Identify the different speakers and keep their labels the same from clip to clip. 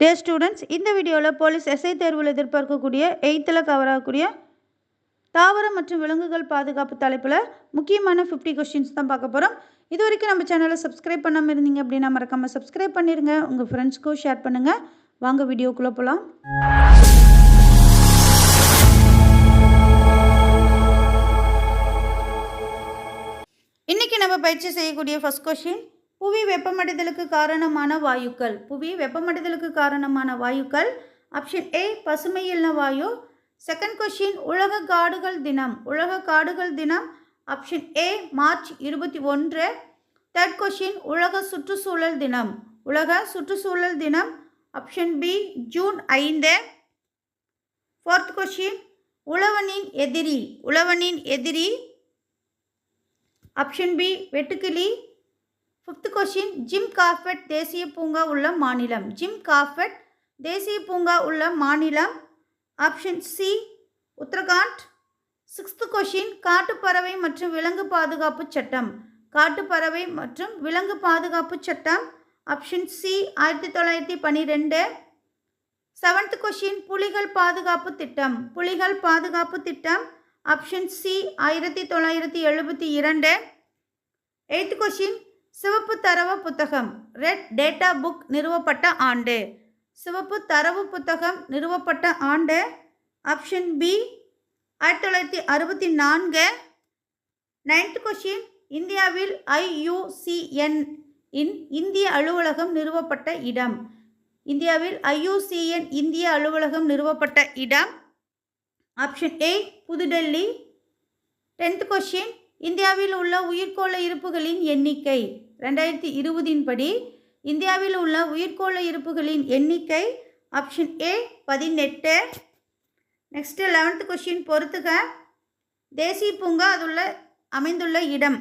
Speaker 1: டே students இந்த வீடியோவில் police SI தேர்வில் எதிர்பார்க்கக்கூடிய எயித்தில் கவர் ஆகக்கூடிய தாவரம் மற்றும் விலங்குகள் பாதுகாப்பு தலைப்பில் முக்கியமான ஃபிஃப்டி கொஷின்ஸ் தான் பார்க்க போகிறோம் இது வரைக்கும் நம்ம சேனலை சப்ஸ்கிரைப் பண்ணாமல் இருந்தீங்க அப்படின்னா மறக்காமல் சப்ஸ்கிரைப் பண்ணிடுங்க உங்கள் ஃப்ரெண்ட்ஸ்க்கும் ஷேர் பண்ணுங்கள் வாங்க வீடியோக்குள்ளே போகலாம் இன்றைக்கி நம்ம பயிற்சி செய்யக்கூடிய ஃபஸ்ட் கொஷின் புவி வெப்பமடைதலுக்கு காரணமான வாயுக்கள். புவி வெப்பமடைதலுக்கு காரணமான வாயுக்கள். ஆப்ஷன் ஏ பசுமை இல்ல வாயு. செகண்ட் கொஷின் உலக காடுகள் தினம். உலக காடுகள் தினம். ஆப்ஷன் ஏ மார்ச் இருபத்தி ஒன்று. தேர்ட் கொஷின் உலக சுற்றுச்சூழல் தினம். உலக சுற்றுச்சூழல் தினம். ஆப்ஷன் பி ஜூன் ஐந்து. ஃபோர்த் கொஷின் உழவனின் எதிரி. உழவனின் எதிரி. ஆப்ஷன் பி வெட்டுக்கிளி. ஃபிஃப்த் கொஷின் ஜிம் கார்பெட் தேசிய பூங்கா உள்ள மாநிலம். ஜிம் கார்பெட் தேசிய பூங்கா உள்ள மாநிலம். Option C Uttarakhand. Sixth question காட்டுப்பறவை மற்றும் விலங்கு பாதுகாப்பு சட்டம். காட்டுப்பறவை மற்றும் விலங்கு பாதுகாப்பு சட்டம். ஆப்ஷன் சி ஆயிரத்தி தொள்ளாயிரத்தி பன்னிரெண்டு செவன்த் கொஷின் புலிகள் பாதுகாப்பு திட்டம். புலிகள் பாதுகாப்பு திட்டம். ஆப்ஷன் சி ஆயிரத்தி தொள்ளாயிரத்தி எழுபத்தி இரண்டு. எய்த் கொஷின் சிவப்பு தரவு புத்தகம் ரெட் டேட்டா புக் நிறுவப்பட்ட ஆண்டு. சிவப்பு தரவு புத்தகம் நிறுவப்பட்ட ஆண்டு ஆப்ஷன் பி ஆயிரத்தி தொள்ளாயிரத்தி அறுபத்தி நான்கு. நைன்த் கொஷின் இந்தியாவில் ஐயூசிஎன் இன் இந்திய அலுவலகம் நிறுவப்பட்ட இடம். இந்தியாவில் ஐயூசிஎன் இந்திய அலுவலகம் நிறுவப்பட்ட இடம். ஆப்ஷன் ஏ புதுடெல்லி. டென்த் கொஷின் இந்தியாவில் உள்ள உயிர்கோள இருப்புகளின் எண்ணிக்கை. ரெண்டாயிரத்தி இருபதின் படி இந்தியாவில் உள்ள உயிர்கோள இருப்புகளின் எண்ணிக்கை ஆப்ஷன் ஏ பதினெட்டு. நெக்ஸ்ட்டு லெவன்த்து கொஷின் பொறுத்துக. தேசிய பூங்கா அதுள்ள அமைந்துள்ள இடம்.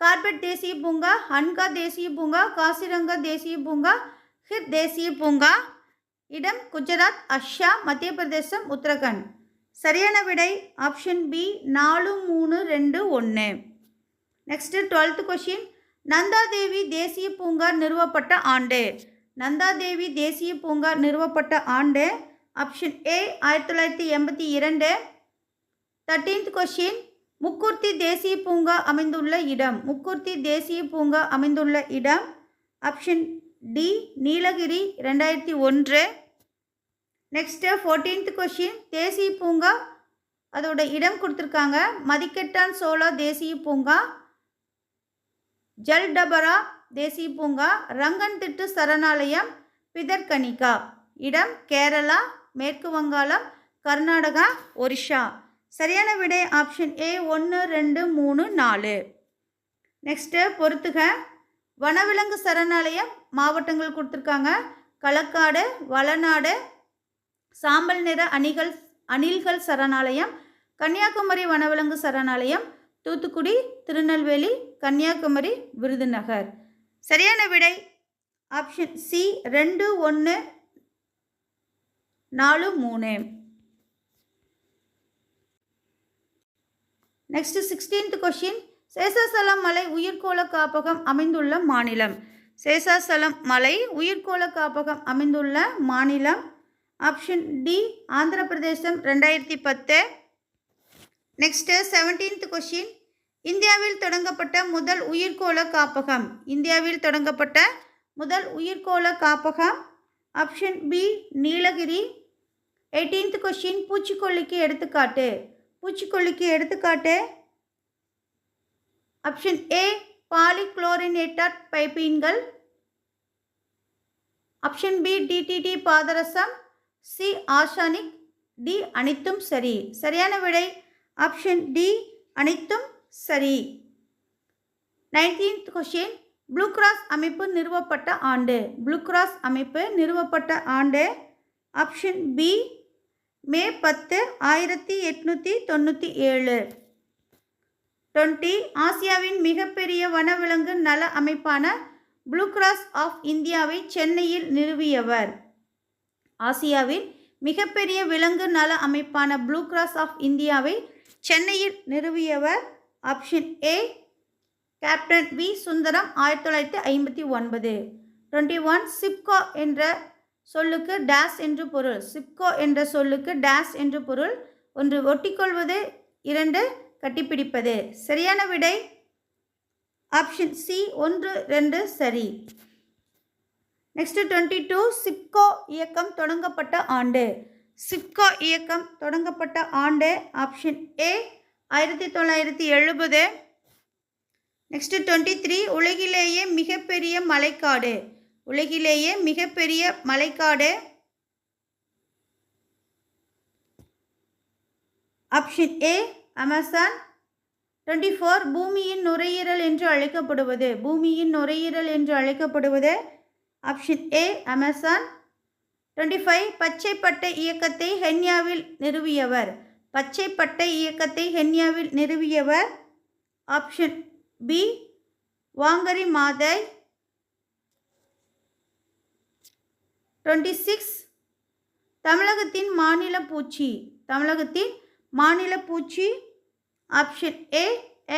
Speaker 1: கார்பெட் தேசிய பூங்கா ஹன்கா தேசிய பூங்கா காசிரங்கா தேசிய பூங்கா ஹிர் தேசிய பூங்கா. இடம் குஜராத் அஷ்ஷா மத்திய பிரதேசம் உத்தரகண்ட். சரியான விடை ஆப்ஷன் பி நாலு மூணு ரெண்டு ஒன்று நெக்ஸ்ட்டு டுவெல்த்து கொஷின் நந்தாதேவி தேசிய பூங்கா நிறுவப்பட்ட ஆண்டு. நந்தாதேவி தேசிய பூங்கா நிறுவப்பட்ட ஆண்டு ஆப்ஷன் ஏ ஆயிரத்தி தொள்ளாயிரத்தி எண்பத்தி இரண்டு. தேர்ட்டீன்த் கொஷின் முக்குர்த்தி தேசிய பூங்கா அமைந்துள்ள இடம். முக்குர்த்தி தேசிய பூங்கா அமைந்துள்ள இடம் ஆப்ஷன் டி நீலகிரி ரெண்டாயிரத்தி ஒன்று. நெக்ஸ்ட்டு ஃபோர்டீன்த் கொஷின் தேசிய பூங்கா அதோட இடம் கொடுத்துருக்காங்க. மதிக்கெட்டான் சோலா தேசிய பூங்கா ஜல்டபரா தேசிய பூங்கா ரங்கன் திட்டு சரணாலயம் பிதர்கனிகா இடம் கேரளா மேற்கு வங்காளம் கர்நாடகா ஒரிஷா. சரியான விடை ஆப்ஷன் ஏ ஒன்று ரெண்டு மூணு நாலு. நெக்ஸ்ட்டு பொறுத்துக. வனவிலங்கு சரணாலயம் மாவட்டங்கள் கொடுத்துருக்காங்க. களக்காடு வளநாடு சாம்பல் நிற அணிகள் அணில்கள் சரணாலயம் கன்னியாகுமரி வனவிலங்கு சரணாலயம் தூத்துக்குடி திருநெல்வேலி கன்னியாகுமரி விருதுநகர். சரியான விடை? ஆப்ஷன் சி ரெண்டு ஒன்று நாலு மூணு. நெக்ஸ்ட் சிக்ஸ்டீன்த் கொஷின் சேஷாசலம் மலை உயிர்கோள காப்பகம் அமைந்துள்ள மாநிலம். சேஷாசலம் மலை உயிர்கோள காப்பகம் அமைந்துள்ள மாநிலம். ஆப்ஷன் டி ஆந்திர பிரதேசம் ரெண்டாயிரத்தி பத்து. நெக்ஸ்ட்டு செவன்டீன்த் கொஷின் இந்தியாவில் தொடங்கப்பட்ட முதல் உயிர்கோள காப்பகம். இந்தியாவில் தொடங்கப்பட்ட முதல் உயிர்கோள காப்பகம் option B Nilgiri. Eighteenth question பூச்சிக்கொல்லிக்கு எடுத்துக்காட்டு. பூச்சிக்கொல்லிக்கு எடுத்துக்காட்டு. ஆப்ஷன் ஏ பாலிக்ளோரினேட்டட் பைப்பீன்கள். ஆப்ஷன் பி டிடிடி பாதரசம். சி ஆர்சானிக். டி அனைத்தும் சரி. சரியான விடை ஆப்ஷன் டி அனைத்தும் சரி. நைன்டீன்த் கொஷின் ப்ளூ கிராஸ் அமைப்பு நிறுவப்பட்ட ஆண்டு. ப்ளூ கிராஸ் அமைப்பு நிறுவப்பட்ட ஆண்டு. ஆப்ஷன் பி மே பத்து ஆயிரத்தி எட்நூற்றி தொண்ணூற்றி ஏழு. டுவெண்ட்டி ஆசியாவின் மிகப்பெரிய வனவிலங்கு நல அமைப்பான ப்ளூ கிராஸ் ஆஃப் இந்தியாவை சென்னையில் நிறுவியவர். ஆசியாவின் மிகப்பெரிய விலங்கு நல அமைப்பான ப்ளூ கிராஸ் ஆஃப் இந்தியாவை சென்னையில் நிறுவியவர். Option A captain V Sundaram ஆயிரத்தி தொள்ளாயிரத்தி ஐம்பத்தி ஒன்பது. டுவெண்ட்டி ஒன் சிப்கோ என்ற சொல்லுக்கு டேஸ் என்று பொருள். சிப்கோ என்ற சொல்லுக்கு டேஸ் என்று பொருள். ஒன்று ஒட்டிக்கொள்வது இரண்டு கட்டிப்பிடிப்பது. சரியான விடை? ஆப்ஷன் சி ஒன்று ரெண்டு சரி. நெக்ஸ்ட் டுவெண்ட்டி டூ சிப்கோ இயக்கம் தொடங்கப்பட்ட ஆண்டு. சிப்கோ இயக்கம் தொடங்கப்பட்ட ஆண்டு ஆப்ஷன் ஏ ஆயிரத்தி தொள்ளாயிரத்தி எழுபது. நெக்ஸ்ட்டு டுவெண்ட்டி த்ரீ உலகிலேயே மிகப்பெரிய மலைக்காடு. உலகிலேயே மிகப்பெரிய மலைக்காடு. Option A Amazon twenty four பூமியின் நுரையீரல் என்று அழைக்கப்படுவது. பூமியின் நுரையீரல் என்று அழைக்கப்படுவது. Option A Amazon twenty five பச்சை பட்டை இயக்கத்தை ஹென்யாவில் நிறுவியவர். பச்சை பட்டை இயக்கத்தை ஹென்யாவில் நிறுவியவர். Option B Wangari Maathai. Twenty six தமிழகத்தின் மாநில பூச்சி. தமிழகத்தின் மாநில பூச்சி. ஆப்ஷன் ஏ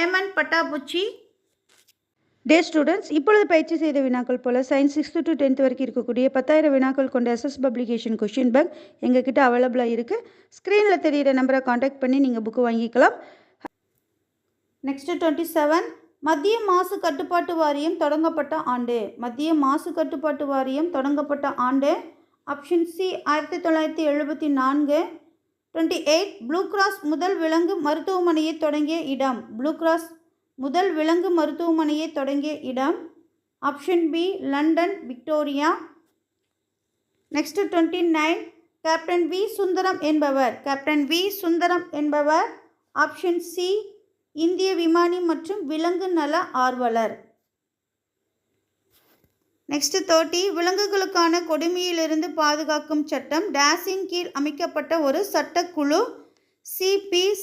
Speaker 1: ஏமன் பட்டாப்பூச்சி
Speaker 2: டே ஸ்டூடெண்ட்ஸ் இப்பொழுது பயிற்சி செய்த வினாக்கள் போல சயின்ஸ் சிக்ஸ்த்து டு டென்த் வரைக்கும் இருக்கக்கூடிய பத்தாயிரம் வினாக்கள் கொண்ட எஸ்எஸ் பப்ளிகேஷன் கொஷின் பேங்க் எங்ககிட்ட அவைலபிளாக இருக்குது ஸ்க்ரீனில் தெரிகிற நம்பரை காண்டாக்ட் பண்ணி நீங்கள் புக்கு வாங்கிக்கலாம்.
Speaker 1: நெக்ஸ்ட்டு டுவெண்ட்டி செவன் மத்திய மாசு கட்டுப்பாட்டு வாரியம் தொடங்கப்பட்ட ஆண்டு. மத்திய மாசு கட்டுப்பாட்டு வாரியம் தொடங்கப்பட்ட ஆண்டு. ஆப்ஷன் சி ஆயிரத்தி தொள்ளாயிரத்தி எழுபத்தி நான்கு. டுவெண்ட்டி எயிட் ப்ளூ கிராஸ் முதல் விலங்கு மருத்துவமனையை தொடங்கிய இடம். ப்ளூ கிராஸ் முதல் விலங்கு மருத்துவமனையை தொடங்கிய இடம். Option B London Victoria. Next twenty nine captain V Sundaram என்பவர். கேப்டன் வி சுந்தரம் என்பவர். ஆப்ஷன் சி இந்திய விமானி மற்றும் விலங்கு நல ஆர்வலர். நெக்ஸ்ட் தேர்ட்டி விலங்குகளுக்கான கொடுமையிலிருந்து பாதுகாக்கும் சட்டம் டேஸின் கீழ் அமைக்கப்பட்ட ஒரு சட்டக்குழு சிபிசிஎஸ்இஏ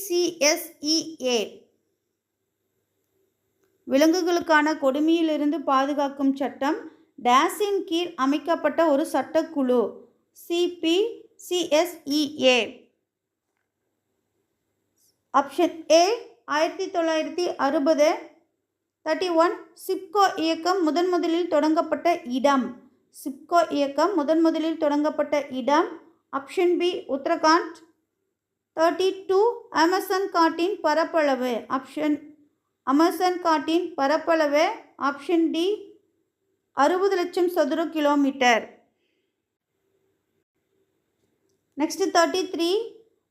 Speaker 1: விலங்குகளுக்கான கொடுமையிலிருந்து பாதுகாக்கும் சட்டம் டேஸின் கீழ் அமைக்கப்பட்ட ஒரு சட்டக்குழு சிபிசிஎஸ்இஏ ஆப்ஷன் ஏ ஆயிரத்தி தொள்ளாயிரத்தி அறுபது. தேர்ட்டி ஒன் சிப்கோ இயக்கம் முதன் முதலில் தொடங்கப்பட்ட இடம். சிப்கோ இயக்கம் முதன் முதலில் தொடங்கப்பட்ட இடம். Option B Uttarakhand. Thirty two Amazon காட்டின் பரப்பளவு. ஆப்ஷன் அமேசான் காட்டின் பரப்பளவு ஆப்ஷன் டி அறுபது லட்சம் சதுர kilometre. Next thirty three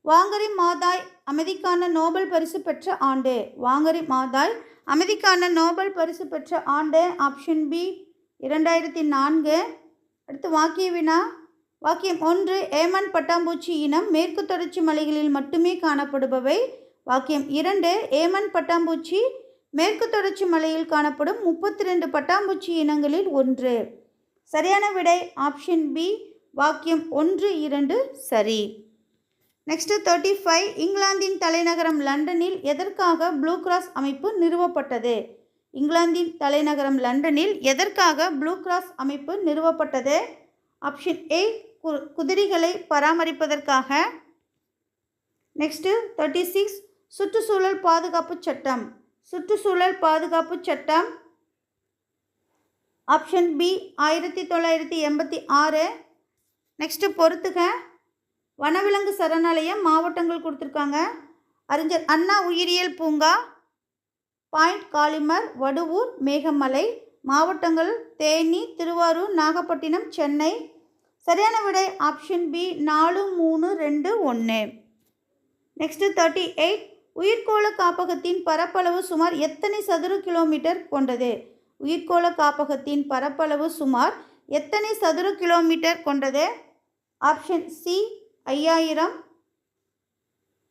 Speaker 1: Wangari Maathai அமைதிக்கான நோபல் பரிசு பெற்ற ஆண்டு. வாங்கரி மாதாய் அமைதிக்கான நோபல் பரிசு பெற்ற ஆண்டு. ஆப்ஷன் பி இரண்டாயிரத்தி நான்கு. அடுத்து வாக்கிய வினா. வாக்கியம் ஒன்று ஏமன் பட்டாம்பூச்சி இனம் மேற்கு தொடர்ச்சி மலைகளில் மட்டுமே காணப்படுபவை. வாக்கியம் இரண்டு ஏமன் பட்டாம்பூச்சி மேற்கு தொடர்ச்சி மலையில் காணப்படும் முப்பத்தி ரெண்டு பட்டாம்பூச்சி இனங்களில் ஒன்று. சரியான விடை ஆப்ஷன் பி வாக்கியம் ஒன்று இரண்டு சரி. நெக்ஸ்ட் தேர்ட்டி ஃபைவ் இங்கிலாந்தின் தலைநகரம் லண்டனில் எதற்காக ப்ளூ கிராஸ் அமைப்பு நிறுவப்பட்டது? இங்கிலாந்தின் தலைநகரம் லண்டனில் எதற்காக ப்ளூ கிராஸ் அமைப்பு நிறுவப்பட்டது? ஆப்ஷன் ஏ கு குதிரைகளை பராமரிப்பதற்காக. நெக்ஸ்ட்டு தேர்ட்டி சிக்ஸ் சுற்றுச்சூழல் பாதுகாப்பு சட்டம். சுற்றுச்சூழல் பாதுகாப்பு சட்டம். ஆப்ஷன் பி ஆயிரத்தி தொள்ளாயிரத்தி எண்பத்தி ஆறு. நெக்ஸ்ட்டு பொறுத்துக. வனவிலங்கு சரணாலயம் மாவட்டங்கள் கொடுத்துருக்காங்க. அறிஞர் அண்ணா உயிரியல் பூங்கா பாயிண்ட் காலிமர் வடுவூர் மேகமலை மாவட்டங்கள் தேனி திருவாரூர் நாகப்பட்டினம் சென்னை. சரியான விடை ஆப்ஷன் பி நாலு மூணு ரெண்டு ஒன்று நெக்ஸ்ட்டு தேர்ட்டி எயிட் உயிர்கோள காப்பகத்தின் பரப்பளவு சுமார் எத்தனை சதுர கிலோமீட்டர் கொண்டது? உயிர்கோள காப்பகத்தின் பரப்பளவு சுமார் எத்தனை சதுர கிலோமீட்டர் கொண்டது? ஆப்ஷன் சி ஐயாயிரம்.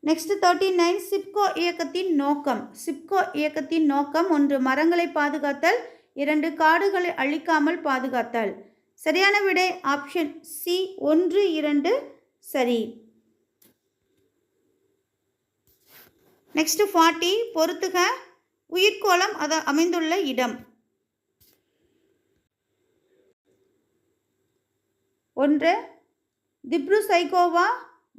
Speaker 1: நெக்ஸ்ட் தேர்ட்டி நைன் சிப்கோ இயக்கத்தின் நோக்கம். சிப்கோ இயக்கத்தின் நோக்கம் ஒன்று மரங்களை பாதுகாத்தல். இரண்டு காடுகளை அழிக்காமல் பாதுகாத்தல். சரியான விடை ஆப்ஷன் சி ஒன்று இரண்டு சரி. நெக்ஸ்ட் ஃபார்ட்டி பொறுத்துக. உயிர்கோளம் அது அமைந்துள்ள இடம். ஒன்று திப்ரு சைகோவா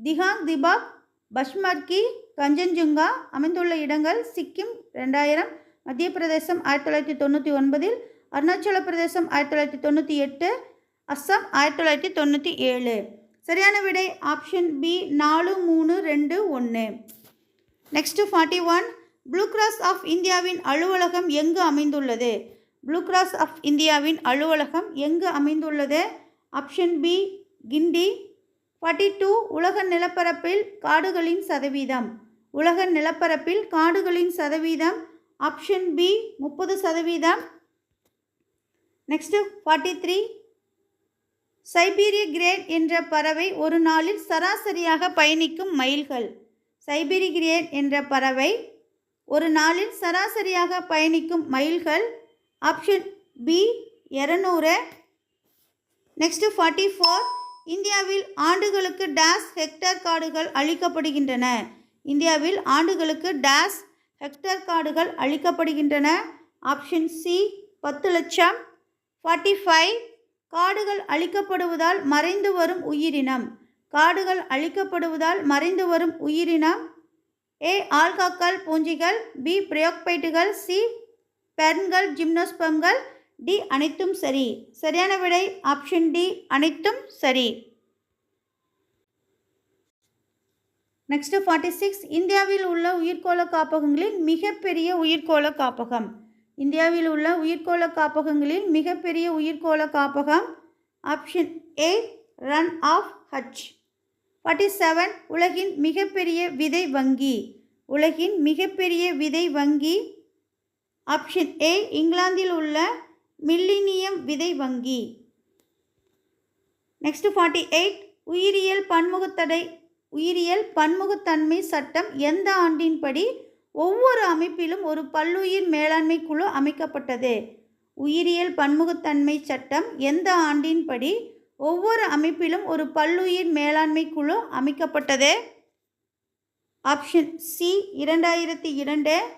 Speaker 1: திஹாங் திபாக் பஷ்மர்கி கஞ்சன்ஜுங்கா அமைந்துள்ள இடங்கள் சிக்கிம் ரெண்டாயிரம் மத்திய பிரதேசம் ஆயிரத்தி தொள்ளாயிரத்தி தொண்ணூற்றி ஒன்பதில் அருணாச்சல பிரதேசம் ஆயிரத்தி தொள்ளாயிரத்தி தொண்ணூற்றி எட்டு அஸ்ஸாம் ஆயிரத்தி தொள்ளாயிரத்தி தொண்ணூற்றி ஏழு. சரியான விடை ஆப்ஷன் பி நாலு மூணு ரெண்டு ஒன்று. Next forty one blue cross of இந்தியாவின் அலுவலகம் எங்கு அமைந்துள்ளது? ப்ளூ கிராஸ் ஆஃப் இந்தியாவின் அலுவலகம் எங்கு அமைந்துள்ளது? Option B Guindy. Forty two உலக நிலப்பரப்பில் காடுகளின் சதவீதம். உலக நிலப்பரப்பில் காடுகளின் சதவீதம். ஆப்ஷன் பி முப்பது சதவீதம். நெக்ஸ்ட்டு ஃபார்ட்டி த்ரீ சைபீரிய கிரேட் என்ற பறவை ஒரு நாளில் சராசரியாக பயணிக்கும் மைல்கள் சைபீரிகிரியேட் என்ற பறவை ஒரு நாளில் சராசரியாக பயணிக்கும் மைல்கள் ஆப்ஷன் பி இரநூறு. நெக்ஸ்ட்டு ஃபார்ட்டி ஃபோர் இந்தியாவில் ஆண்டுகளுக்கு டேஸ் ஹெக்டர் காடுகள் அளிக்கப்படுகின்றன இந்தியாவில் ஆண்டுகளுக்கு டேஸ் ஹெக்டர் காடுகள் அளிக்கப்படுகின்றன ஆப்ஷன் சி பத்து லட்சம். ஃபார்ட்டி ஃபைவ் காடுகள் அழிக்கப்படுவதால் மறைந்து வரும் உயிரினம். காடுகள் அழிக்கப்படுவதால் மறைந்து வரும் உயிரினம் ஏ. ஆல்காக்கால் பூஞ்சிகள் பி. பிரயோக்பைட்டுகள் சி. பெர்ன்கள் ஜிம்னோஸ்பம்கள் டி. அனைத்தும் சரி. சரியான விடை ஆப்ஷன் டி. அனைத்தும் சரி. Next forty six. இந்தியாவில் உள்ள உயிர்கோள காப்பகங்களில் மிகப்பெரிய உயிர்கோள காப்பகம். இந்தியாவில் உள்ள உயிர்கோள காப்பகங்களில் மிகப்பெரிய உயிர்கோள காப்பகம் option A. Rann of Kutch forty seven உலகின் மிகப்பெரிய விதை வங்கி. உலகின் மிகப்பெரிய விதை வங்கி. ஆப்ஷன் ஏ இங்கிலாந்தில் உள்ள மில்லினியம் விதை வங்கி. நெக்ஸ்ட் ஃபார்ட்டி எயிட் உயிரியல் பன்முகத்தடை. உயிரியல் பன்முகத்தன்மை சட்டம் எந்த ஆண்டின்படி ஒவ்வொரு அமைப்பிலும் ஒரு பல்லுயிர் மேலாண்மை குழு அமைக்கப்பட்டது? உயிரியல் பன்முகத்தன்மை சட்டம் எந்த ஆண்டின்படி ஒவ்வொரு அமைப்பிலும் ஒரு பல்லுயிர் மேலாண்மை குழு அமைக்கப்பட்டது. ஆப்ஷன் சி இரண்டாயிரத்தி இரண்டு.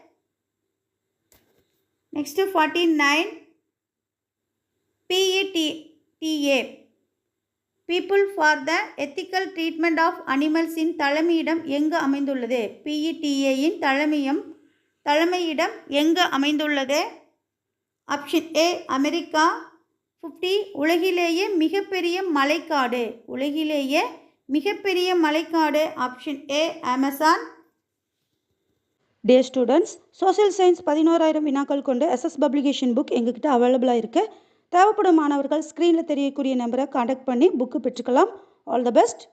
Speaker 1: Next forty nine. PETA people for the ethical treatment of அனிமல்ஸின் தலைமையிடம் எங்கு அமைந்துள்ளது? பிஇடிஏயின் தலைமையம் தலைமையிடம் எங்கு அமைந்துள்ளது? Option A America. ஃபிஃப்டி உலகிலேயே மிகப்பெரிய மலைக்காடு. உலகிலேயே மிகப்பெரிய மலைக்காடு. Option A Amazon
Speaker 2: day students social science பதினோராயிரம் வினாக்கள் கொண்டு எஸ்எஸ் பப்ளிகேஷன் புக் எங்ககிட்ட அவைலபிளாக இருக்குது தேவைப்படும் மாணவர்கள் ஸ்க்ரீனில் தெரியக்கூடிய நம்பரை காண்டாக்ட் பண்ணி புக்கு பெற்றுக்கலாம். All the best